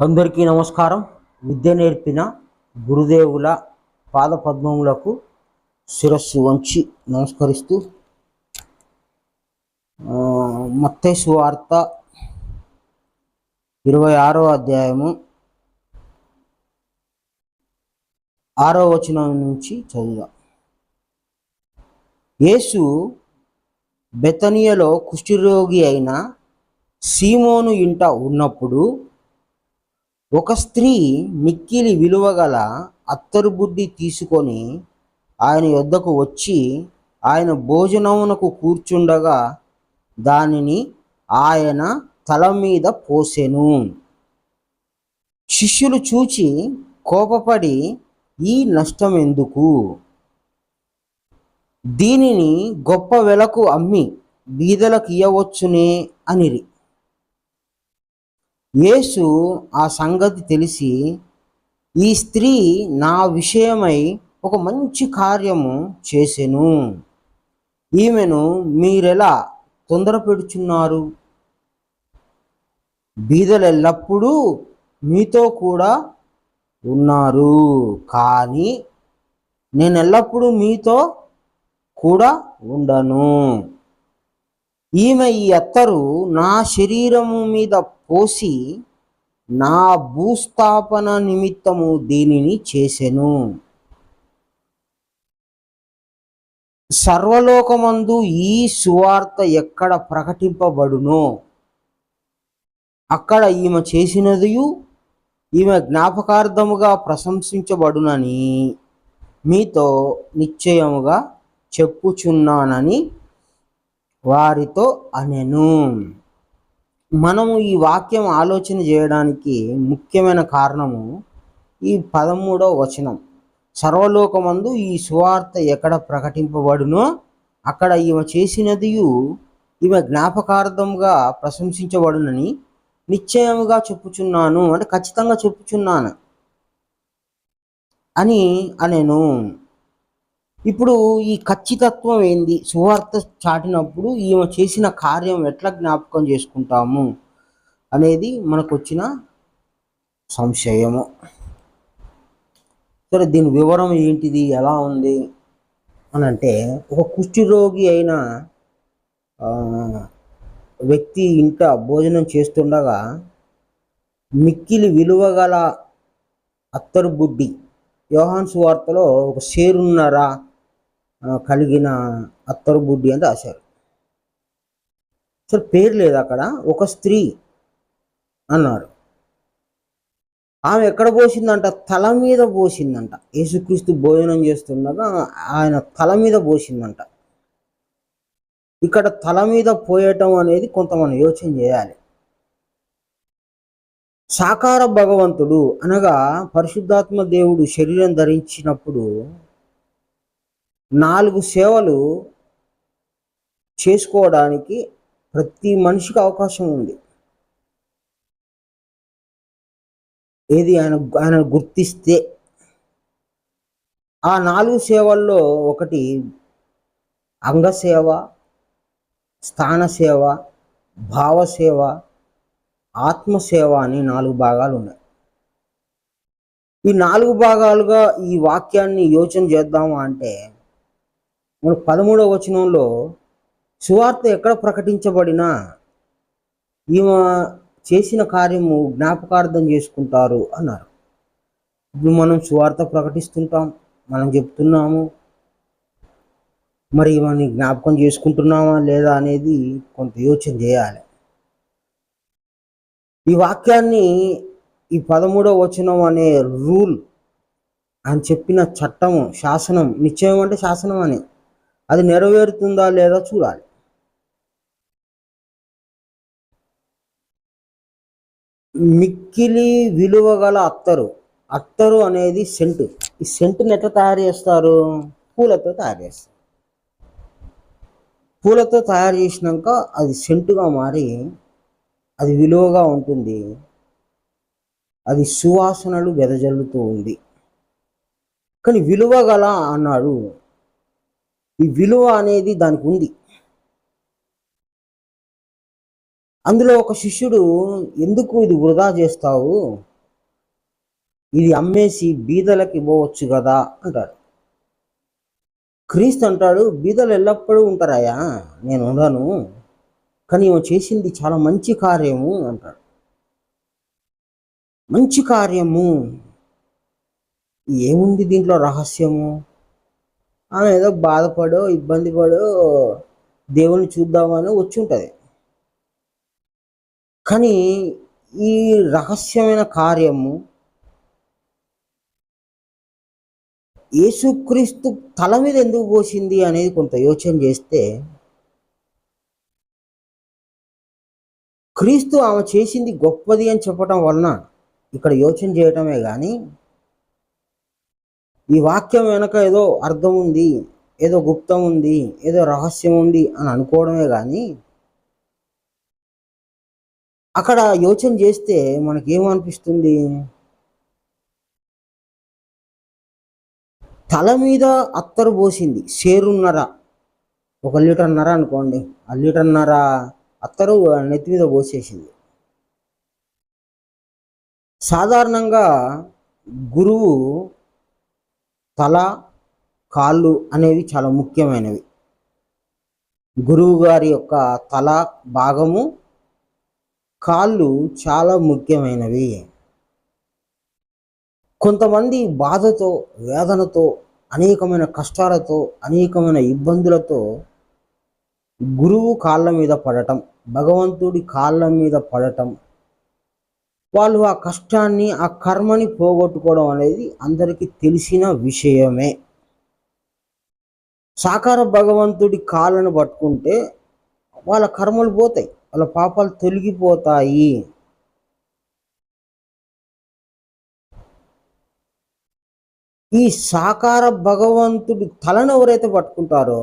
అందరికీ నమస్కారం. విద్య నేర్పిన గురుదేవుల పాద పద్మములకు శిరస్సు వంచి నమస్కరిస్తూ మత్తేసు వార్త ఇరవై ఆరో అధ్యాయము ఆరో వచనం నుంచి చదువుదాం. యేసు బెతనియలో కుష్ఠరోగి అయిన సీమోను ఇంట ఉన్నప్పుడు ఒక స్త్రీ మిక్కిలి విలువగల అత్తరు బుడ్డి తీసుకొని ఆయన యొద్దకు వచ్చి ఆయన భోజనమునకు కూర్చుండగా దానిని ఆయన తల మీద పోసెను. శిష్యులు చూచి కోపపడి ఈ నష్టం ఎందుకు దీనిని గొప్ప వెలకు అమ్మి బీదలకు ఇయ్యవచ్చునే అనిరి. యేసు ఆ సంగతి తెలిసి ఈ స్త్రీ నా విషయమై ఒక మంచి కార్యము చేసెను. ఈమెను మీరెలా తొందర పెడుచున్నారు బీదలు ఎల్లప్పుడూ మీతో కూడా ఉన్నారు. కానీ నేను ఎల్లప్పుడూ మీతో కూడా ఉండను. ఈమె ఈ అత్తరు నా శరీరము మీద పోసి నా భూస్థాపన నిమిత్తము దీనిని చేసెను. సర్వలోకమందు ఈ సువార్త ఎక్కడ ప్రకటింపబడునో అక్కడ ఈమె చేసినదియు ఈమె జ్ఞాపకార్థముగా ప్రశంసించబడునని మీతో నిశ్చయముగా చెప్పుచున్నానని వారితో అనెను. మనము ఈ వాక్యం ఆలోచన చేయడానికి ముఖ్యమైన కారణము ఈ పదమూడవ వచనం. సర్వలోకమందు ఈ సువార్త ఎక్కడ ప్రకటింపబడునో అక్కడ ఈమె చేసినదియు ఈమె జ్ఞాపకార్థంగా ప్రశంసించబడునని నిశ్చయముగా చెప్పుచున్నాను అంటే ఖచ్చితంగా చెప్పుచున్నాను అని అనేను. ఇప్పుడు ఈ ఖచ్చితత్వం ఏంది? సువార్త చాటినప్పుడు ఈమె చేసిన కార్యం ఎట్లా జ్ఞాపకం చేసుకుంటాము? అనేది మనకు వచ్చిన సంశయము. సరే దీని వివరం ఏంటిది? ఎలా ఉంది? అని అంటే ఒక కుష్ఠరోగి అయిన వ్యక్తి ఇంట భోజనం చేస్తుండగా మిక్కిలి విలువగల అత్తరు బుడ్డి యోహాన్ సువార్తలో ఒక షేరున్నర కలిగిన అత్తరు బుడ్డి అని రాశారు. సరే పేరు లేదు అక్కడ ఒక స్త్రీ అన్నారు. ఆమె ఎక్కడ పోసిందంట? తల మీద పోసిందంట. యేసుక్రీస్తు భోజనం చేస్తుండగా ఆయన తల మీద పోసిందంట. ఇక్కడ తల మీద పోయటం అనేది కొంత మనం యోచన చేయాలి. సాకార భగవంతుడు అనగా పరిశుద్ధాత్మ దేవుడు శరీరం ధరించినప్పుడు నాలుగు సేవలు చేసుకోవడానికి ప్రతి మనిషికి అవకాశం ఉంది. ఏది ఆయన ఆయన గుర్తిస్తే ఆ నాలుగు సేవల్లో ఒకటి అంగసేవ స్థాన సేవ భావసేవ ఆత్మసేవ అని నాలుగు భాగాలు ఉన్నాయి. ఈ నాలుగు భాగాలుగా ఈ వాక్యాన్ని యోచన చేద్దామా అంటే మన పదమూడవ వచనంలో సువార్త ఎక్కడ ప్రకటించబడినా ఈమె చేసిన కార్యము జ్ఞాపకార్థం చేసుకుంటారు అన్నారు. ఇప్పుడు మనం సువార్త ప్రకటిస్తుంటాం మనం చెప్తున్నాము మరి ఇవన్నీ జ్ఞాపకం చేసుకుంటున్నామా లేదా అనేది కొంత యోచన చేయాలి. ఈ వాక్యాన్ని ఈ పదమూడవ వచనం అనే రూల్ అని చెప్పిన చట్టము శాసనం నిశ్చయం అంటే శాసనం అని. అది నెరవేరుతుందా లేదా చూడాలి. మిక్కిలి విలువ గల అత్తరు. అత్తరు అనేది సెంటు. ఈ సెంటుని ఎట్లా తయారు చేస్తారు? పూలతో తయారు చేస్తారు. పూలతో తయారు చేసినాక అది సెంటుగా మారి అది విలువగా ఉంటుంది. అది సువాసనలు వెదజల్లుతూ ఉంది. కానీ విలువ గల అన్నాడు ఈ విలువ అనేది దానికి ఉంది. అందులో ఒక శిష్యుడు ఎందుకు ఇది వృధా చేస్తావు? ఇది అమ్మేసి బీదలకి ఇవ్వవచ్చు కదా అంటాడు. క్రీస్తు అంటాడు బీదలు ఎల్లప్పుడూ ఉంటారాయా? నేను ఉండను. కానీ ఈమె చేసింది చాలా మంచి కార్యము అంటాడు. మంచి కార్యము. ఏముంది దీంట్లో రహస్యము? ఆమె ఏదో బాధపడో ఇబ్బంది పడో దేవుని చూద్దామని వచ్చి ఉంటుంది కానీ ఈ రహస్యమైన కార్యము యేసుక్రీస్తు తల మీద ఎందుకు పోసింది అనేది కొంత యోచన చేస్తే క్రీస్తు ఆమె చేసింది గొప్పది అని చెప్పటం వలన ఇక్కడ యోచన చేయటమే కానీ ఈ వాక్యం వెనక ఏదో అర్థం ఉంది ఏదో గుప్తం ఉంది ఏదో రహస్యం ఉంది అని అనుకోవడమే కానీ అక్కడ యోచన చేస్తే మనకేమనిపిస్తుంది? తల మీద అత్తరు పోసింది సేరున్నర ఒక లీటర్న్నర అనుకోండి ఆ లీటర్న్నర అత్తరు నెత్తి మీద పోసేసింది. సాధారణంగా గురువు తల కాళ్ళు అనేవి చాలా ముఖ్యమైనవి. గురువు గారి యొక్క తల భాగము కాళ్ళు చాలా ముఖ్యమైనవి. కొంతమంది బాధతో వేదనతో అనేకమైన కష్టాలతో అనేకమైన ఇబ్బందులతో గురువు కాళ్ళ మీద పడటం భగవంతుడి కాళ్ళ మీద పడటం వాళ్ళు ఆ కష్టాన్ని ఆ కర్మని పోగొట్టుకోవడం అనేది అందరికీ తెలిసిన విషయమే. సాకార భగవంతుడి కాళ్ళను పట్టుకుంటే వాళ్ళ కర్మలు పోతాయి వాళ్ళ పాపాలు తొలగిపోతాయి. ఈ సాకార భగవంతుడి తలను ఎవరైతే పట్టుకుంటారో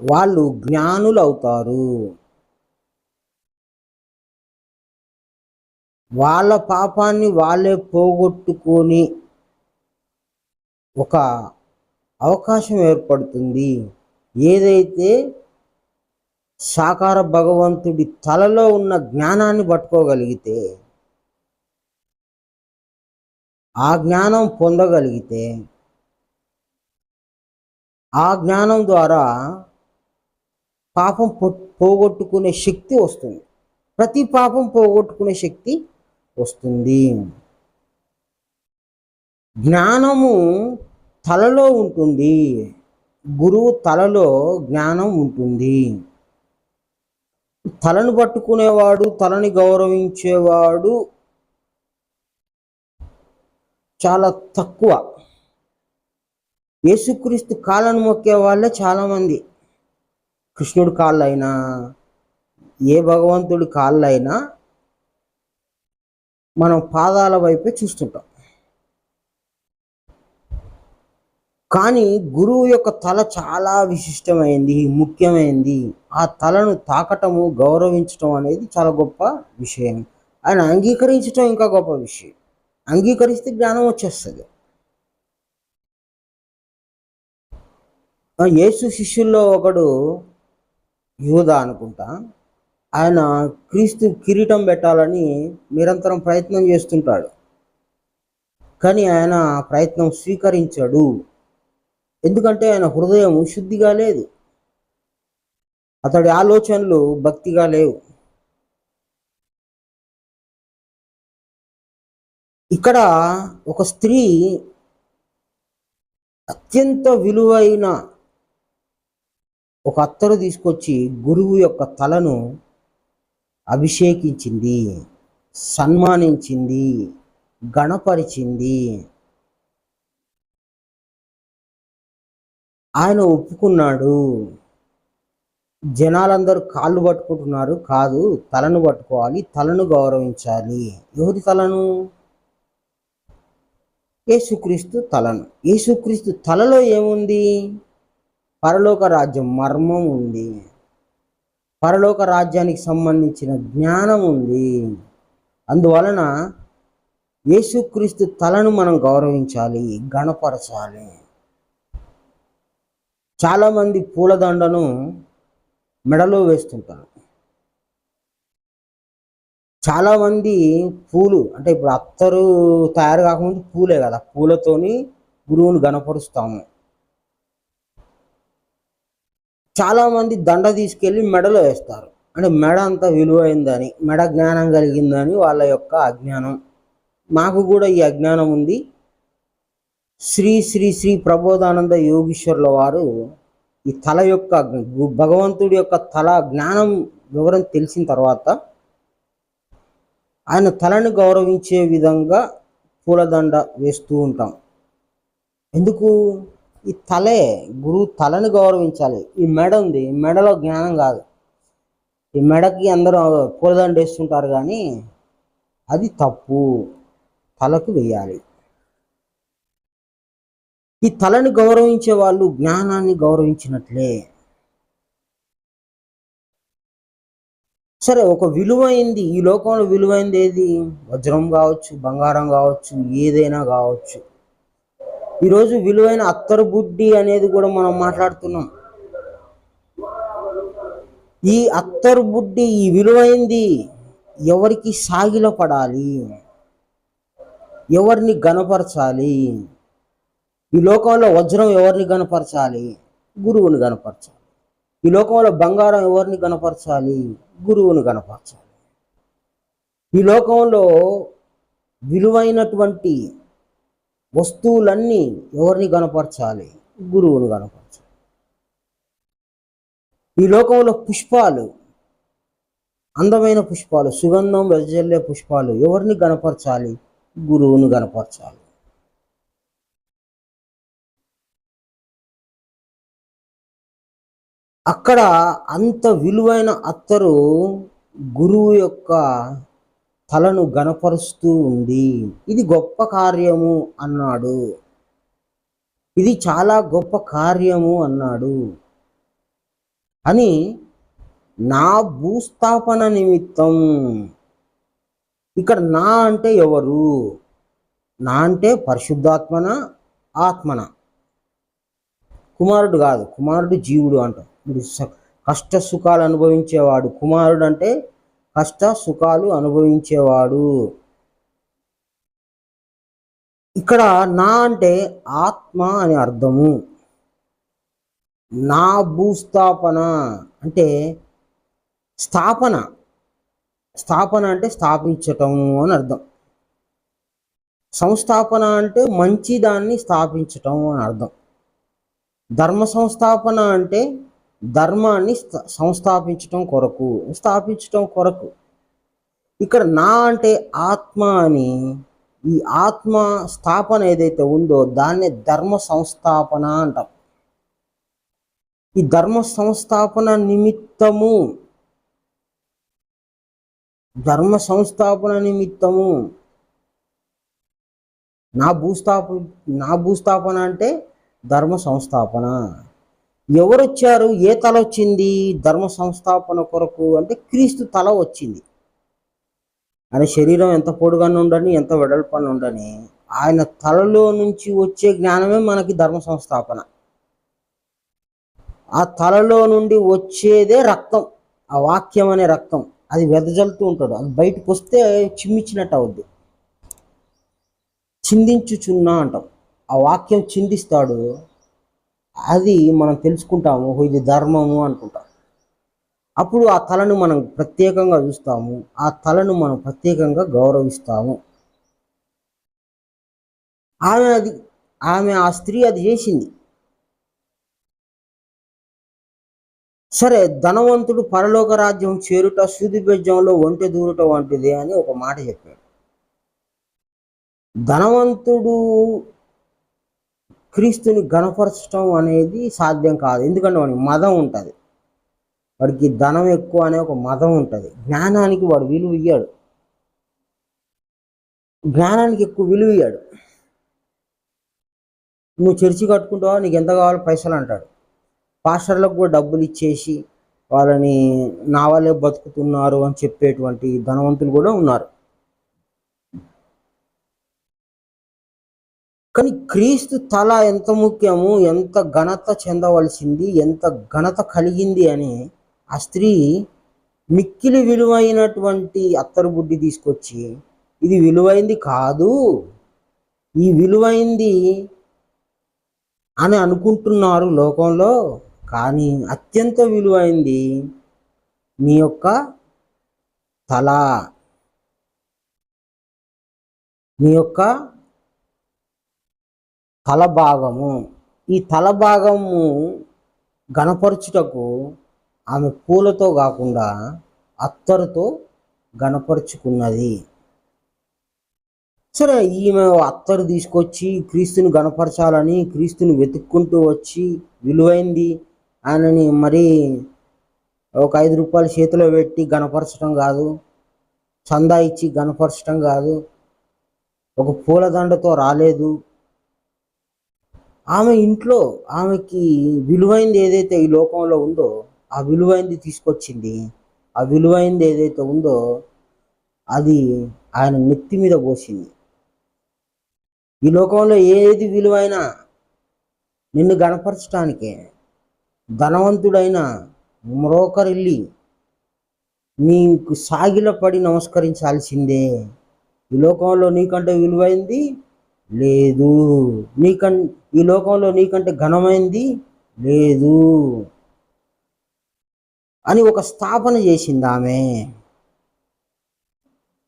వాళ్ళు జ్ఞానులు అవుతారు. వాళ్ళ పాపాన్ని వాళ్ళే పోగొట్టుకొని ఒక అవకాశం ఏర్పడుతుంది. ఏదైతే సాకార భగవంతుడి తలలో ఉన్న జ్ఞానాన్ని పట్టుకోగలిగితే ఆ జ్ఞానం పొందగలిగితే ఆ జ్ఞానం ద్వారా పాపం పోగొట్టుకునే శక్తి వస్తుంది. ప్రతి పాపం పోగొట్టుకునే శక్తి వస్తుంది. జ్ఞానము తలలో ఉంటుంది. గురువు తలలో జ్ఞానం ఉంటుంది. తలను పట్టుకునేవాడు తలని గౌరవించేవాడు చాలా తక్కువ. యేసుక్రీస్తు కాళ్ళను మొక్కే వాళ్ళే చాలామంది. కృష్ణుడి కాళ్ళైనా ఏ భగవంతుడి కాళ్ళైనా మనం పాదాల వైపే చూస్తుంటాం. కానీ గురువు యొక్క తల చాలా విశిష్టమైంది ముఖ్యమైనది ఆ తలను తాకటము గౌరవించటం అనేది చాలా గొప్ప విషయం. ఆయన అంగీకరించటం ఇంకా గొప్ప విషయం. అంగీకరిస్తే జ్ఞానం వచ్చేస్తుంది. యేసు శిష్యుల్లో ఒకడు యూదా అనుకుంటా. ఆయన క్రీస్తు కిరీటం పెట్టాలని నిరంతరం ప్రయత్నం చేస్తుంటాడు. కానీ ఆయన ప్రయత్నం స్వీకరించాడు. ఎందుకంటే ఆయన హృదయం శుద్ధిగా లేదు. అతడి ఆలోచనలు భక్తిగా లేవు. ఇక్కడ ఒక స్త్రీ అత్యంత విలువైన ఒక అత్తరు తీసుకొచ్చి గురువు యొక్క తలను అభిషేకించింది సన్మానించింది గణపరిచింది. ఆయన ఒప్పుకున్నాడు. జనాలందరూ కాళ్ళు పట్టుకుంటున్నారు. కాదు తలను పట్టుకోవాలి తలను గౌరవించాలి. ఎవరి తలను? యేసుక్రీస్తు తలను. యేసుక్రీస్తు తలలో ఏముంది? పరలోక రాజ్యం మర్మం ఉంది. పరలోక రాజ్యానికి సంబంధించిన జ్ఞానం ఉంది. అందువలన యేసుక్రీస్తు తలను మనం గౌరవించాలి గణపరచాలి. చాలామంది పూలదండను మెడలో వేస్తుంటారు. చాలామంది పూలు అంటే ఇప్పుడు అత్తరు తయారు కాకముందు పూలే కదా పూలతోని గురువుని గణపరుస్తాము. చాలామంది దండ తీసుకెళ్ళి మెడలో వేస్తారు. అంటే మెడ అంత విలువైందని మెడ జ్ఞానం కలిగిందని వాళ్ళ యొక్క అజ్ఞానం. మాకు కూడా ఈ అజ్ఞానం ఉంది. శ్రీ శ్రీ శ్రీ ప్రబోధానంద యోగీశ్వరుల వారు ఈ తల యొక్క భగవంతుడి యొక్క తల జ్ఞానం వివరం తెలిసిన తర్వాత ఆయన తలను గౌరవించే విధంగా పూలదండ వేస్తూ ఉంటాం. ఎందుకు? ఈ తలే గురువు తలని గౌరవించాలి. ఈ మెడ ఉంది. ఈ మెడలో జ్ఞానం కాదు. ఈ మెడకి అందరూ పూలదండ వేస్తుంటారు కానీ అది తప్పు. తలకు వేయాలి. ఈ తలని గౌరవించే వాళ్ళు జ్ఞానాన్ని గౌరవించినట్లే. సరే ఒక విలువైంది ఈ లోకంలో విలువైంది ఏది? వజ్రం కావచ్చు బంగారం కావచ్చు ఏదైనా కావచ్చు. ఈరోజు విలువైన అత్తరు బుడ్డి అనేది కూడా మనం మాట్లాడుతున్నాం. ఈ అత్తరు బుడ్డి ఈ విలువైంది ఎవరికి సాగిలో పడాలి? ఎవరిని గనపరచాలి ఈ లోకంలో వజ్రం ఎవరిని గనపరచాలి గురువుని గనపరచాలి ఈ లోకంలో బంగారం ఎవరిని గనపరచాలి గురువుని గనపరచాలి ఈ లోకంలో విలువైనటువంటి వస్తువులన్నీ ఎవరిని గనపరచాలి గురువుని గనపరచాలి ఈ లోకంలో పుష్పాలు అందమైన పుష్పాలు సుగంధం వెదజల్లే పుష్పాలు ఎవరిని గనపరచాలి గురువుని గనపరచాలి అక్కడ అంత విలువైన అత్తరు గురువు యొక్క తలను గనపరుస్తూ ఉంది ఇది గొప్ప కార్యము అన్నాడు. ఇది చాలా గొప్ప కార్యము అన్నాడు. అని నా భూస్థాపన నిమిత్తం ఇక్కడ నా అంటే ఎవరు? నా అంటే పరిశుద్ధాత్మన? ఆత్మన? కుమారుడు కాదు. కుమారుడు జీవుడు అంట. మీరు కష్ట సుఖాలు అనుభవించేవాడు కుమారుడు అంటే కష్ట సుఖాలు అనుభవించేవాడు. ఇక్కడ నా అంటే ఆత్మ అని అర్థము. నా భూస్థాపన అంటే స్థాపన. స్థాపన అంటే స్థాపించటము అని అర్థం. సంస్థాపన అంటే మంచి దాన్ని స్థాపించటం అని అర్థం. ధర్మ సంస్థాపన అంటే ధర్మాన్ని సంస్థాపించటం కొరకు స్థాపించటం కొరకు. ఇక్కడ నా అంటే ఆత్మ అని ఈ ఆత్మ స్థాపన ఏదైతే ఉందో దాన్నే ధర్మ సంస్థాపన అంటాం. ఈ ధర్మ సంస్థాపన నిమిత్తము ధర్మ సంస్థాపన నిమిత్తము నా భూస్థాప నా భూస్థాపన అంటే ధర్మ సంస్థాపన. ఎవరు వచ్చారు ఏ తల వచ్చింది? ధర్మ సంస్థాపన కొరకు అంటే క్రీస్తు తల వచ్చింది. ఆయన శరీరం ఎంత పొడుగానే ఉండని ఎంత వెడల్పని ఉండని ఆయన తలలో నుంచి వచ్చే జ్ఞానమే మనకి ధర్మ సంస్థాపన. ఆ తలలో నుండి వచ్చేదే రక్తం. ఆ వాక్యం అనే రక్తం. అది వెదజల్లుతూ ఉంటాడు. అది బయటకు వస్తే చిమ్మిచ్చినట్టు అవుద్ది. చిందించుచున్నా అంటాం. ఆ వాక్యం చిందిస్తాడు. అది మనం తెలుసుకుంటాము ఇది ధర్మము అనుకుంటాం. అప్పుడు ఆ తలను మనం ప్రత్యేకంగా చూస్తాము ఆ తలను మనం ప్రత్యేకంగా గౌరవిస్తాము. ఆమె అది ఆమె ఆ స్త్రీ అది చేసింది. సరే ధనవంతుడు పరలోక రాజ్యం చేరుట సూదిబెజ్జంలో ఒంటె దూరుట వంటిదే అని ఒక మాట చెప్పాడు. ధనవంతుడు క్రీస్తుని గణపరచడం అనేది సాధ్యం కాదు. ఎందుకంటే వాడికి మదం ఉంటుంది. వాడికి ధనం ఎక్కువ అనే ఒక మదం ఉంటుంది. జ్ఞానానికి వాడు విలువ ఇయ్యాడు. జ్ఞానానికి ఎక్కువ విలువ ఇయ్యాడు. నువ్వు చర్చి కట్టుకుంటావా? నీకు ఎంత కావాలో పైసలు అంటాడు. పాస్టర్లకు కూడా డబ్బులు ఇచ్చేసి వాళ్ళని నా వాళ్ళే బతుకుతున్నారు అని చెప్పేటువంటి ధనవంతులు కూడా ఉన్నారు. కానీ క్రీస్తు తల ఎంత ముఖ్యము ఎంత ఘనత చెందవలసింది ఎంత ఘనత కలిగింది అని ఆ స్త్రీ మిక్కిలి విలువైనటువంటి అత్తరు బుడ్డి తీసుకొచ్చి ఇది విలువైంది కాదు ఈ విలువైంది అని అనుకుంటున్నారు లోకంలో కానీ అత్యంత విలువైంది నీ యొక్క తల. నీ యొక్క తల భాగము ఈ తల భాగము గణపరచుటకు ఆమె పూలతో కాకుండా అత్తరుతో గణపరుచుకున్నది సరే ఈమె అత్తరు తీసుకొచ్చి క్రీస్తుని గణపరచాలని క్రీస్తుని వెతుక్కుంటూ వచ్చి విలువైంది. ఆయనని మరి ఒక ఐదు రూపాయలు చేతిలో పెట్టి గణపరచడం కాదు చందా ఇచ్చి గణపరచడం కాదు. ఒక పూలదండతో రాలేదు. ఆమె ఇంట్లో ఆమెకి విలువైంది ఏదైతే ఈ లోకంలో ఉందో ఆ విలువైంది తీసుకొచ్చింది. ఆ విలువైంది ఏదైతే ఉందో అది ఆయన నెత్తి మీద పోసింది. ఈ లోకంలో ఏది విలువైన నిన్ను గణపరచటానికే ధనవంతుడైన మరొకరిల్లి నీకు సాగిల పడి నమస్కరించాల్సిందే. ఈ లోకంలో నీకంటే విలువైంది లేదు. నీకం ఈ లోకంలో నీకంటే ఘనమైంది లేదు. అని ఒక స్థాపన చేసింది ఆమె.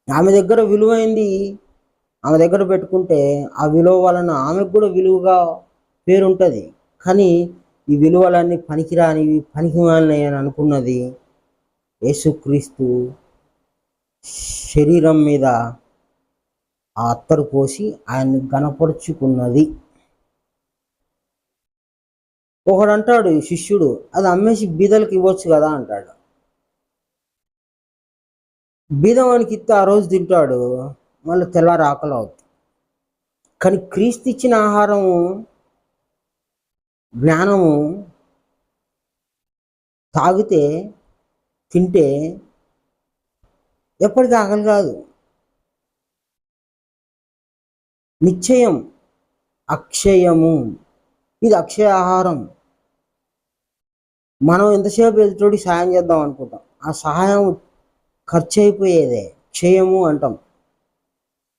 ఆమె దగ్గర విలువైంది. ఆమె దగ్గర పెట్టుకుంటే ఆ విలువ వలన ఆమెకు కూడా విలువగా పేరుంటుంది. కానీ ఈ విలువలన్నీ పనికిరానివి పనికిమాలినవి అని అనుకున్నది యేసుక్రీస్తు శరీరం మీద ఆ అత్తరు పోసి ఆయన్ని గనపరుచుకున్నది ఒకడు అంటాడు శిష్యుడు అది అమ్మేసి బీదలకు ఇవ్వచ్చు కదా అంటాడు. బీదవానికి ఇస్తే ఆ రోజు తింటాడు మళ్ళీ తెల్లారి ఆకలి అవుతుంది. కానీ క్రీస్తు ఇచ్చిన ఆహారము జ్ఞానము తాగితే తింటే ఎప్పటికీ ఆకలి కాదు. నిశ్చయం అక్షయము. ఇది అక్షయ ఆహారం. మనం ఎంతసేపు ఎదుటోడి సాయం చేద్దాం అనుకుంటాం. ఆ సహాయం ఖర్చు అయిపోయేదే క్షయము అంటాం.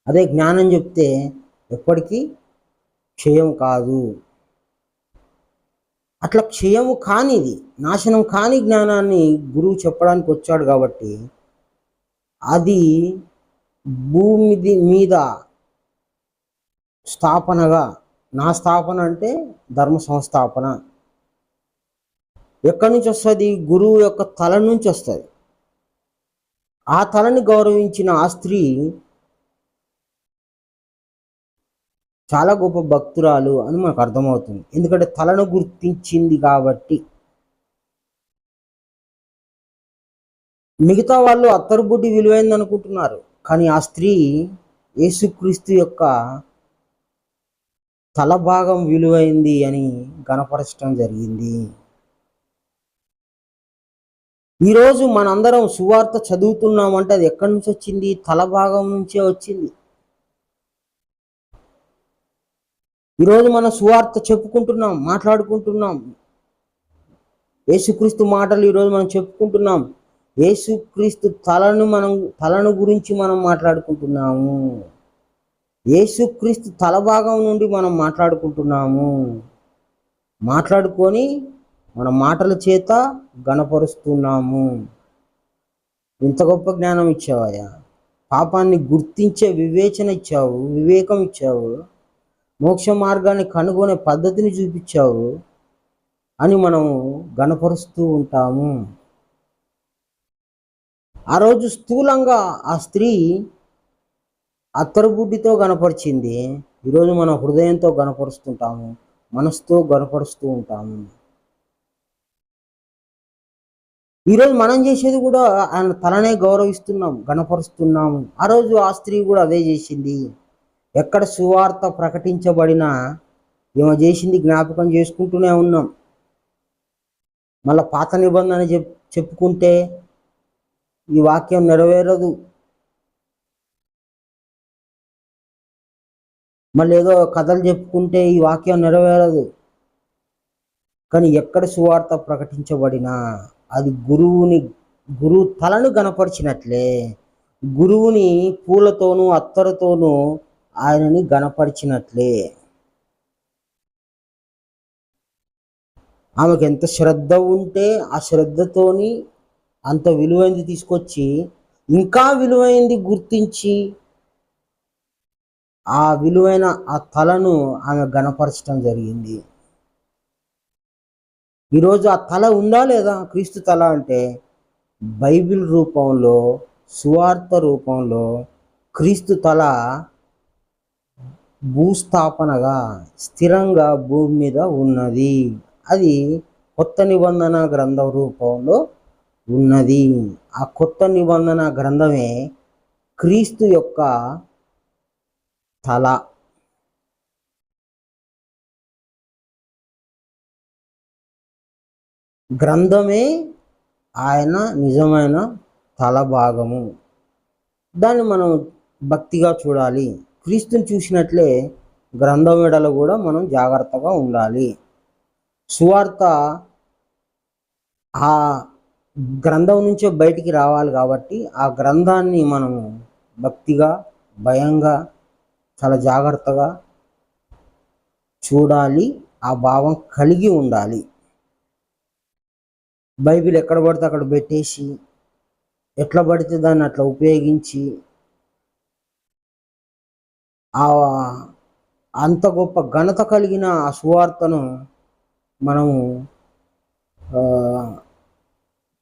అదే జ్ఞానం చెప్తే ఎప్పటికీ క్షయం కాదు. అట్లా క్షయము కానిది నాశనం కాని జ్ఞానాన్ని గురువు చెప్పడానికి వచ్చాడు కాబట్టి అది భూమిది మీద స్థాపనగా. నా స్థాపన అంటే ధర్మ సంస్థాపన. ఎక్కడి నుంచి వస్తుంది? గురువు యొక్క తల నుంచి వస్తుంది. ఆ తలని గౌరవించిన ఆ స్త్రీ చాలా గొప్ప భక్తురాలు అని మనకు అర్థమవుతుంది. ఎందుకంటే తలను గుర్తించింది కాబట్టి. మిగతా వాళ్ళు అత్తరుబుడ్డి విలువైంది అనుకుంటున్నారు. కానీ ఆ స్త్రీ యేసుక్రీస్తు యొక్క తల భాగం విలువైంది అని గణపరచడం జరిగింది. ఈరోజు మనందరం సువార్త చదువుతున్నామంటే అది ఎక్కడి నుంచి వచ్చింది? తల భాగం నుంచే వచ్చింది. ఈరోజు మనం సువార్త చెప్పుకుంటున్నాం మాట్లాడుకుంటున్నాం. యేసుక్రీస్తు మాటలు ఈరోజు మనం చెప్పుకుంటున్నాం. యేసుక్రీస్తు తలను మనం తలను గురించి మనం మాట్లాడుకుంటున్నాము. యేసుక్రీస్తు తల భాగం నుండి మనం మాట్లాడుకుంటున్నాము. మాట్లాడుకొని మన మాటల చేత గణపరుస్తున్నాము. ఇంత గొప్ప జ్ఞానం ఇచ్చావయ్యా. పాపాన్ని గుర్తించే వివేచన ఇచ్చావు వివేకం ఇచ్చావు. మోక్ష మార్గాన్ని కనుగొనే పద్ధతిని చూపించావు అని మనం గణపరుస్తూ ఉంటాము. ఆ రోజు స్థూలంగా ఆ స్త్రీ అత్తరుబుడ్డితో కనపరిచింది ఈరోజు మనం హృదయంతో గనపరుస్తుంటాము. మనసుతో గణపరుస్తూ ఉంటాము. ఈరోజు మనం చేసేది కూడా ఆయన తలనే గౌరవిస్తున్నాం గణపరుస్తున్నాము ఆ రోజు ఆ స్త్రీ కూడా అదే చేసింది. ఎక్కడ సువార్త ప్రకటించబడినా ఈమె చేసింది జ్ఞాపకం చేసుకుంటూనే ఉన్నాం. మళ్ళా పాత నిబంధన చెప్ చెప్పుకుంటే ఈ వాక్యం నెరవేరదు. మళ్ళీ ఏదో కథలు చెప్పుకుంటే ఈ వాక్యం నెరవేరదు. కానీ ఎక్కడ సువార్త ప్రకటించబడినా అది గురువుని గురువు తలను గనపరిచినట్లే గురువుని పూలతోనూ అత్తరుతోనూ ఆయనని గనపరిచినట్లే ఆమెకు ఎంత శ్రద్ధ ఉంటే ఆ శ్రద్ధతోని అంత విలువైంది తీసుకొచ్చి ఇంకా విలువైంది గుర్తించి ఆ విలువైన ఆ తలను ఆమె గణపరచడం జరిగింది. ఈరోజు ఆ తల ఉందా లేదా? క్రీస్తు తల అంటే బైబిల్ రూపంలో సువార్త రూపంలో క్రీస్తు తల భూస్థాపనగా స్థిరంగా భూమి మీద ఉన్నది. అది కొత్త నిబంధన గ్రంథం రూపంలో ఉన్నది. ఆ కొత్త నిబంధన గ్రంథమే క్రీస్తు యొక్క తల గ్రంథమే ఆయన నిజమైన తల భాగము. దాన్ని మనం భక్తిగా చూడాలి. క్రీస్తుని చూసినట్లే గ్రంథం ఎడలు కూడా మనం జాగ్రత్తగా ఉండాలి. సువార్త ఆ గ్రంథం నుంచే బయటికి రావాలి కాబట్టి ఆ గ్రంథాన్ని మనము భక్తిగా భయంగా చాలా జాగ్రత్తగా చూడాలి ఆ భావం కలిగి ఉండాలి. బైబిల్ ఎక్కడ పడితే అక్కడ పెట్టేసి ఎట్లా పడితే దాన్ని అట్లా ఉపయోగించి ఆ అంత గొప్ప ఘనత కలిగిన ఆ సువార్తను మనము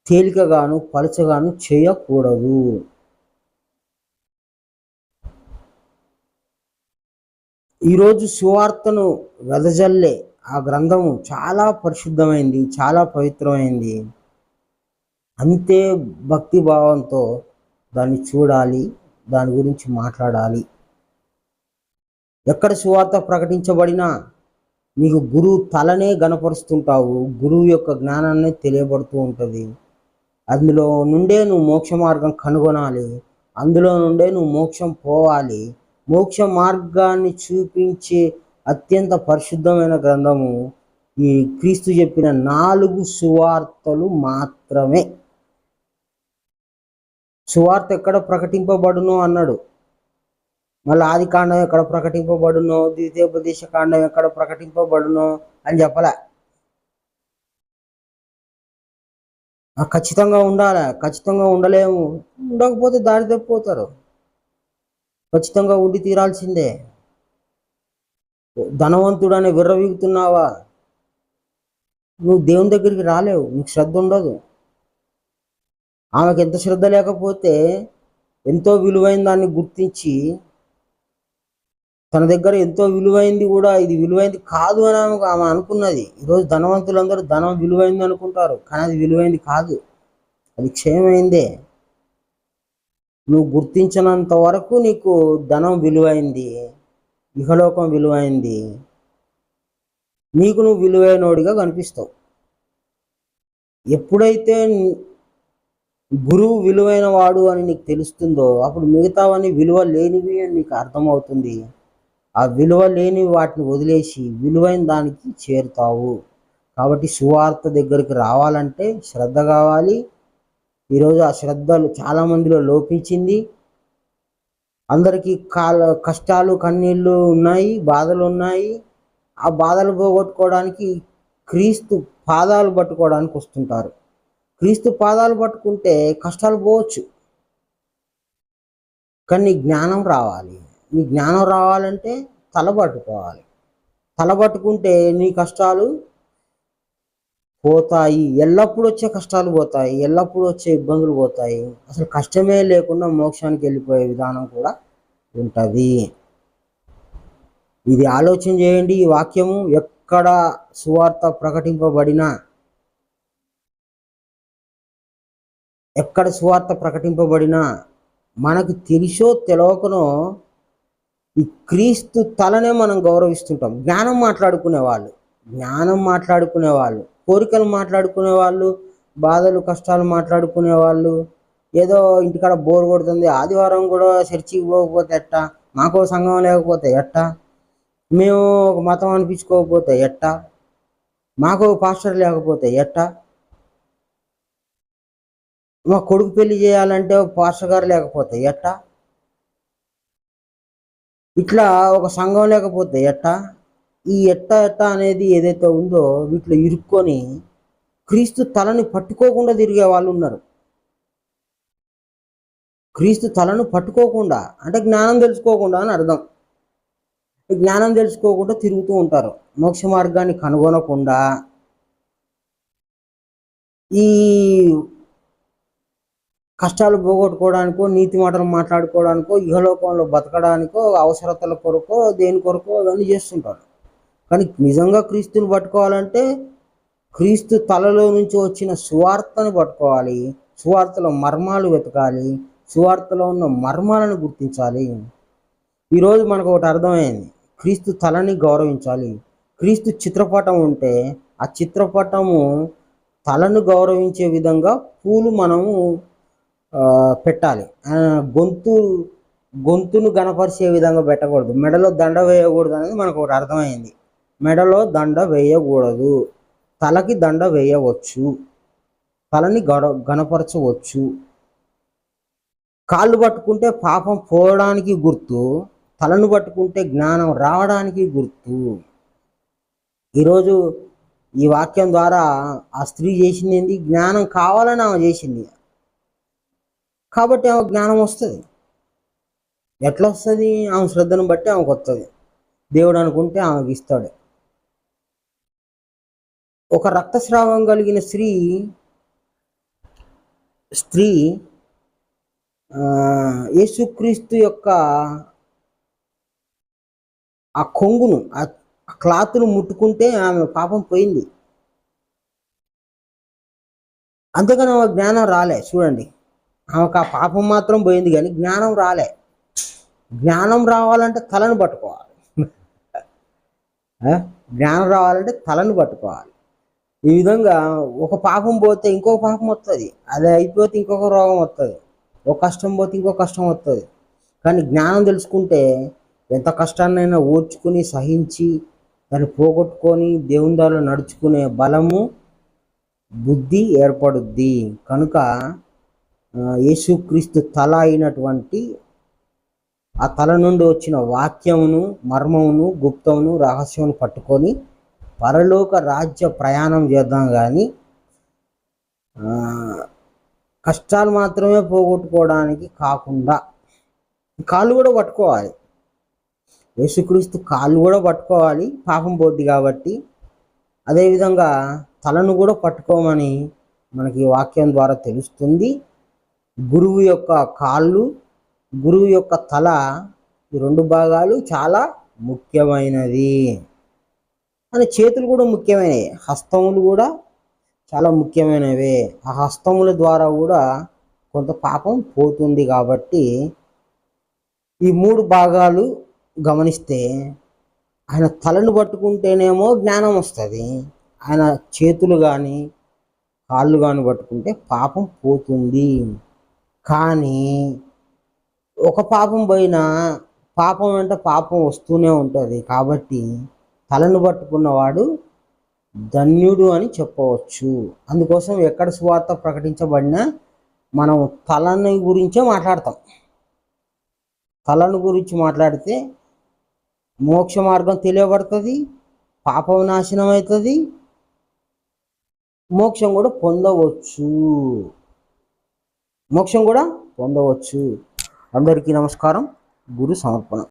తేలికగాను పలచగాను చేయకూడదు. ఈరోజు సువార్తను వెదజల్లే ఆ గ్రంథము చాలా పరిశుద్ధమైంది చాలా పవిత్రమైంది. అంతే భక్తి భావంతో దాన్ని చూడాలి దాని గురించి మాట్లాడాలి. ఎక్కడ సువార్త ప్రకటించబడినా నీకు గురువు తలనే గనపరుస్తుంటావు గురువు యొక్క జ్ఞానాన్ని తెలియబడుతూ ఉంటుంది. అందులో నుండే నువ్వు మోక్ష మార్గం కనుగొనాలి అందులో నుండే నువ్వు మోక్షం పోవాలి. మోక్ష మార్గాన్ని చూపించే అత్యంత పరిశుద్ధమైన గ్రంథము ఈ క్రీస్తు చెప్పిన నాలుగు సువార్తలు మాత్రమే. సువార్త ఎక్కడ ప్రకటింపబడును అన్నాడు? మళ్ళీ ఆది కాండం ఎక్కడ ప్రకటింపబడునో? ద్వితీయోపదేశ కాండం ఎక్కడ ప్రకటింపబడునో అని చెప్పలే. ఖచ్చితంగా ఉండాలి? ఖచ్చితంగా ఉండలేము. ఉండకపోతే దారి తప్పిపోతారు. ఖచ్చితంగా ఉండి తీరాల్సిందే. ధనవంతుడని విర్రవీగుతున్నావా? నువ్వు దేవుని దగ్గరికి రాలేవు నీకు శ్రద్ధ ఉండదు. ఆమెకు ఎంత శ్రద్ధ లేకపోతే ఎంతో విలువైన దాన్ని గుర్తించి తన దగ్గర ఎంతో విలువైంది కూడా ఇది విలువైంది కాదు అని ఆమె ఆమె అనుకున్నది. ఈరోజు ధనవంతులందరూ ధనం విలువైంది అనుకుంటారు కానీ అది విలువైంది కాదు. అది క్షయమైందే. నువ్వు గుర్తించినంత వరకు నీకు ధనం విలువైంది ఇహలోకం విలువైంది. నీకు నువ్వు విలువైనోడిగా కనిపిస్తావు. ఎప్పుడైతే గురువు విలువైన వాడు అని నీకు తెలుస్తుందో అప్పుడు మిగతావన్నీ విలువ లేనివి అని నీకు అర్థమవుతుంది. ఆ విలువ లేని వాటిని వదిలేసి విలువైన దానికి చేరుతావు. కాబట్టి సువార్త దగ్గరికి రావాలంటే శ్రద్ధ కావాలి ఈరోజు ఆ శ్రద్ధలు చాలా మందిలో లోపించింది. అందరికీ కాల కష్టాలు కన్నీళ్ళు ఉన్నాయి బాధలు ఉన్నాయి. ఆ బాధలు పోగొట్టుకోవడానికి క్రీస్తు పాదాలు పట్టుకోవడానికి వస్తుంటారు. క్రీస్తు పాదాలు పట్టుకుంటే కష్టాలు పోవచ్చు. కానీ జ్ఞానం రావాలి. నీ జ్ఞానం రావాలంటే తల పట్టుకోవాలి. తల పట్టుకుంటే నీ కష్టాలు పోతాయి. ఎల్లప్పుడూ వచ్చే కష్టాలు పోతాయి. ఎల్లప్పుడూ వచ్చే ఇబ్బందులు పోతాయి. అసలు కష్టమే లేకుండా మోక్షానికి వెళ్ళిపోయే విధానం కూడా ఉంటుంది. ఇది ఆలోచన చేయండి. ఈ వాక్యము ఎక్కడ సువార్త ప్రకటింపబడినా ఎక్కడ సువార్త ప్రకటింపబడినా మనకు తెలిసో తెలియకనో ఈ క్రీస్తు తలనే మనం గౌరవిస్తుంటాం. జ్ఞానం మాట్లాడుకునే వాళ్ళు జ్ఞానం మాట్లాడుకునే వాళ్ళు కోరికలు మాట్లాడుకునే వాళ్ళు బాధలు కష్టాలు మాట్లాడుకునే వాళ్ళు ఏదో ఇంటికాడ బోర్ కొడుతుంది ఆదివారం కూడా చర్చికి పోకపోతే ఎట్టా? మాకో సంఘం లేకపోతే ఎట్టా? మేము ఒక మతం అనిపించుకోకపోతే ఎట్టా? మాకు పాస్టర్ లేకపోతే ఎట్టా? మా కొడుకు పెళ్ళి చేయాలంటే ఒక పాస్టర్ గారు లేకపోతే ఎట్టా? ఇట్లా ఒక సంఘం లేకపోతే ఎట్టా? ఈ ఎట్ట ఎట్ట అనేది ఏదైతే ఉందో వీటిలో ఇరుక్కొని క్రీస్తు తలని పట్టుకోకుండా తిరిగే వాళ్ళు ఉన్నారు. క్రీస్తు తలను పట్టుకోకుండా అంటే జ్ఞానం తెలుసుకోకుండా అని అర్థం. జ్ఞానం తెలుసుకోకుండా తిరుగుతూ ఉంటారు. మోక్ష మార్గాన్ని కనుగొనకుండా. ఈ కష్టాలు పోగొట్టుకోవడానికో నీతి మాటలు మాట్లాడుకోవడానికో ఇహలోకంలో బతకడానికో అవసరతల కొరకో దేని కొరకో ఇవన్నీ చేస్తుంటారు. కానీ నిజంగా క్రీస్తుని పట్టుకోవాలంటే క్రీస్తు తలలో నుంచి వచ్చిన సువార్తను పట్టుకోవాలి. సువార్తలో మర్మాలు వెతకాలి. సువార్తలో ఉన్న మర్మాలను గుర్తించాలి. ఈరోజు మనకు ఒకటి అర్థమైంది. క్రీస్తు తలని గౌరవించాలి. క్రీస్తు చిత్రపటం ఉంటే ఆ చిత్రపటము తలను గౌరవించే విధంగా పూలు మనము పెట్టాలి. గొంతు గొంతును గణపరిచే విధంగా పెట్టకూడదు. మెడలో దండ వేయకూడదు అనేది మనకు ఒకటి అర్థమైంది. మెడలో దండ వేయకూడదు. తలకి దండ వేయవచ్చు. తలని గడ గణపరచవచ్చు. కాళ్ళు పట్టుకుంటే పాపం పోవడానికి గుర్తు. తలను పట్టుకుంటే జ్ఞానం రావడానికి గుర్తు. ఈరోజు ఈ వాక్యం ద్వారా ఆ స్త్రీ చేసింది ఏంటి జ్ఞానం కావాలని ఆమె చేసింది. కాబట్టి ఆమె జ్ఞానం వస్తుంది. ఎట్లా వస్తుంది ఆమె శ్రద్ధను బట్టి ఆమెకు వస్తుంది దేవుడు అనుకుంటే ఆమెకి ఇస్తాడు. ఒక రక్తస్రావం కలిగిన స్త్రీ స్త్రీ యేసుక్రీస్తు యొక్క ఆ కొంగును ఆ క్లాత్ను ముట్టుకుంటే ఆమె పాపం పోయింది. అంతేగాని ఆమె జ్ఞానం రాలే చూడండి. ఆమెకు ఆ పాపం మాత్రం పోయింది కానీ జ్ఞానం రాలే. జ్ఞానం రావాలంటే తలను పట్టుకోవాలి. జ్ఞానం రావాలంటే తలను పట్టుకోవాలి. ఈ విధంగా ఒక పాపం పోతే ఇంకో పాపం వస్తుంది అది అయిపోతే ఇంకొక రోగం వస్తుంది ఒక కష్టం పోతే ఇంకో కష్టం వస్తుంది కానీ జ్ఞానం తెలుసుకుంటే ఎంత కష్టాన్నైనా ఓర్చుకుని సహించి దాన్ని పోగొట్టుకొని దేవుని దారిలో నడుచుకునే బలము బుద్ధి ఏర్పడుద్ది. కనుక యేసుక్రీస్తు తల అయినటువంటి ఆ తల నుండి వచ్చిన వాక్యమును మర్మమును గుప్తమును రహస్యమును పట్టుకొని పరలోక రాజ్య ప్రయాణం చేద్దాం కానీ కష్టాలు మాత్రమే పోగొట్టుకోవడానికి కాకుండా కాళ్ళు కూడా పట్టుకోవాలి. యేసుక్రీస్తు కాళ్ళు కూడా పట్టుకోవాలి పాపం పోద్ది కాబట్టి. అదేవిధంగా తలను కూడా పట్టుకోమని మనకి వాక్యం ద్వారా తెలుస్తుంది. గురువు యొక్క కాళ్ళు గురువు యొక్క తల ఈ రెండు భాగాలు చాలా ముఖ్యమైనది. అని చేతులు కూడా ముఖ్యమైనవి. హస్తములు కూడా చాలా ముఖ్యమైనవే. ఆ హస్తముల ద్వారా కూడా కొంత పాపం పోతుంది కాబట్టి ఈ మూడు భాగాలు గమనిస్తే ఆయన తలను పట్టుకుంటేనేమో జ్ఞానం వస్తుంది. ఆయన చేతులు కానీ కాళ్ళు కానీ పట్టుకుంటే పాపం పోతుంది. కానీ ఒక పాపం పోయినా పాపం వెంట పాపం వస్తూనే ఉంటుంది. కాబట్టి తలను పట్టుకున్నవాడు ధన్యుడు అని చెప్పవచ్చు. అందుకోసం ఎక్కడ సువార్త ప్రకటించబడినా మనం తలని గురించే మాట్లాడతాం. తలను గురించి మాట్లాడితే మోక్ష మార్గం తెలియబడుతుంది పాపం నాశనం అవుతుంది మోక్షం కూడా పొందవచ్చు. మోక్షం కూడా పొందవచ్చు. అందరికీ నమస్కారం. గురు సమర్పణ.